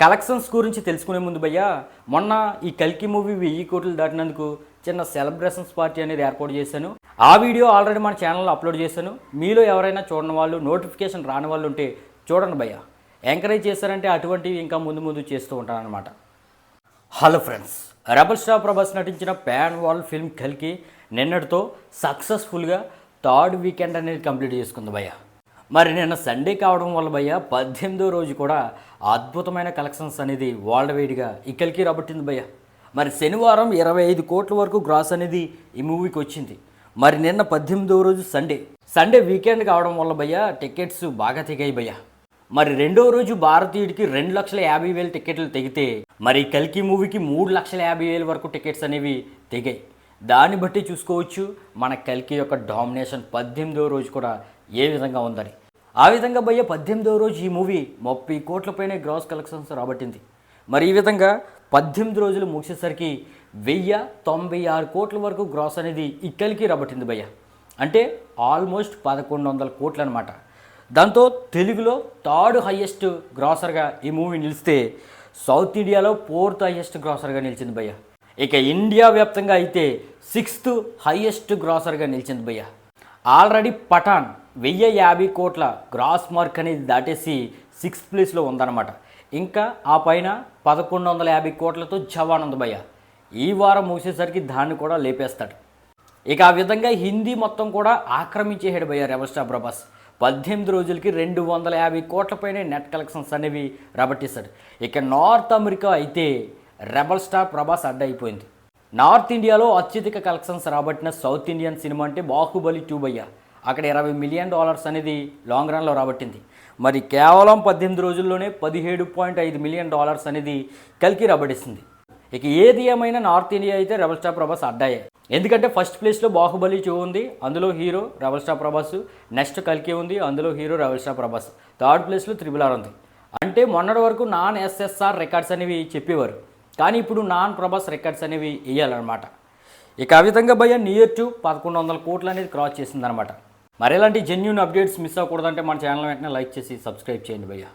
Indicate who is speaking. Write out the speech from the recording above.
Speaker 1: Collections గురించి తెలుసుకునే ముందు భయ్య మొన్న ఈ కల్కి మూవీ వెయ్యి కోట్లు దాటినందుకు చిన్న సెలబ్రేషన్స్ పార్టీ అనేది ఏర్పాటు చేశాను. ఆ వీడియో ఆల్రెడీ మన ఛానల్లో అప్లోడ్ చేశాను. మీలో ఎవరైనా చూడని వాళ్ళు నోటిఫికేషన్ రాని వాళ్ళు ఉంటే చూడండి భయ్య. ఎంకరేజ్ చేశారంటే అటువంటివి ఇంకా ముందు ముందు చేస్తూ ఉంటాను అనమాట hello friends rebel star Prabhas నటించిన ప్యాన్ వాల్ ఫిల్మ్ కల్కి నిన్నటితో సక్సెస్ఫుల్గా థర్డ్ వీకెండ్ అనేది కంప్లీట్ చేసుకుంది భయ్య. మరి నిన్న సండే కావడం వల్ల భయ్య పద్దెనిమిదో రోజు కూడా అద్భుతమైన కలెక్షన్స్ అనేది వరల్డ్ వైడ్గా ఈ కల్కి రాబట్టింది భయ్య. మరి శనివారం ఇరవై ఐదు కోట్ల వరకు గ్రాస్ అనేది ఈ మూవీకి వచ్చింది. మరి నిన్న పద్దెనిమిదో రోజు సండే. సండే వీకెండ్ కావడం వల్ల భయ్య టికెట్స్ బాగా తెగాయి భయ్య. మరి రెండో రోజు భారతీయుడికి రెండు లక్షల యాభై వేల టికెట్లు తెగితే మరి కల్కి మూవీకి మూడు లక్షల యాభై వేల వరకు టికెట్స్ అనేవి తెగాయి. దాన్ని బట్టి చూసుకోవచ్చు మన కల్కి యొక్క డామినేషన్ పద్దెనిమిదో రోజు కూడా ఏ విధంగా ఉందని. ఆ విధంగా భయ్య పద్దెనిమిదో రోజు ఈ మూవీ ముప్పై కోట్లపైనే గ్రాస్ కలెక్షన్స్ రాబట్టింది. మరి ఈ విధంగా పద్దెనిమిది రోజులు ముగిసేసరికి వెయ్యి తొంభై ఆరు కోట్ల వరకు గ్రాస్ అనేది ఇక్కలికి రాబట్టింది భయ్య. అంటే ఆల్మోస్ట్ పదకొండు వందల కోట్లు అనమాట దాంతో తెలుగులో థర్డ్ హయ్యెస్ట్ గ్రాసర్గా ఈ మూవీ నిలిస్తే సౌత్ ఇండియాలో ఫోర్త్ హయ్యెస్ట్ గ్రాసర్గా నిలిచింది భయ్య. ఇక ఇండియా వ్యాప్తంగా అయితే సిక్స్త్ హయ్యెస్ట్ గ్రాసర్గా నిలిచింది భయ్య. ఆల్రెడీ పఠాన్ వెయ్యి యాభై కోట్ల గ్రాస్ మార్క్ అనేది దాటేసి సిక్స్త్ ప్లేస్లో ఉందన్నమాట. ఇంకా ఆ పైన పదకొండు వందల యాభై కోట్లతో జవాన్ ఉంది భయ్య. ఈ వారం ముగిసేసరికి దాన్ని కూడా లేపేస్తాడు. ఇక ఆ విధంగా హిందీ మొత్తం కూడా ఆక్రమించేసాడు భయ్య రెబల్ స్టార్ ప్రభాస్. పద్దెనిమిది రోజులకి రెండు వందల యాభై కోట్ల పైన నెట్ కలెక్షన్స్ అనేవి రాబట్టేశాడు. ఇక నార్త్ అమెరికా అయితే రెబల్ స్టార్ ప్రభాస్ అడ్డ అయిపోయింది. నార్త్ ఇండియాలో అత్యధిక కలెక్షన్స్ రాబట్టిన సౌత్ ఇండియన్ సినిమా అంటే బాహుబలి టూ భయ్య. అక్కడ ఇరవై మిలియన్ డాలర్స్ అనేది లాంగ్ రన్లో రాబట్టింది. మరి కేవలం పద్దెనిమిది రోజుల్లోనే పదిహేడు పాయింట్ ఐదు మిలియన్ డాలర్స్ అనేది కలికి రాబడిస్తుంది ఇక ఏది ఏమైనా నార్త్ ఇండియా అయితే రెబల్ స్టార్ ప్రభాస్ అడ్డాయే. ఎందుకంటే ఫస్ట్ ప్లేస్లో బాహుబలి చూ ఉంది అందులో hero rebel star Prabhas next కల్కి ఉంది అందులో hero rebel star Prabhas. Third ప్లేస్లో త్రిబుల్ ఆర్ ఉంది. అంటే మొన్నటి వరకు నాన్ ఎస్ఎస్ఆర్ రికార్డ్స్ అనేవి చెప్పేవారు. కానీ ఇప్పుడు నాన్ ప్రభాస్ రికార్డ్స్ అనేవి వేయాలన్నమాట ఇక ఆ విధంగా భయ నియర్ టు పదకొండు వందల కోట్లు అనేది క్రాస్ చేసిందనమాట మరి జెన్యున్ అప్డేట్స్ మిస్ అవ్వకూడదంటే మన ఛానల్ వెంటనే లైక్ చేసి సబ్స్క్రైబ్ చేయండి భయ్యా.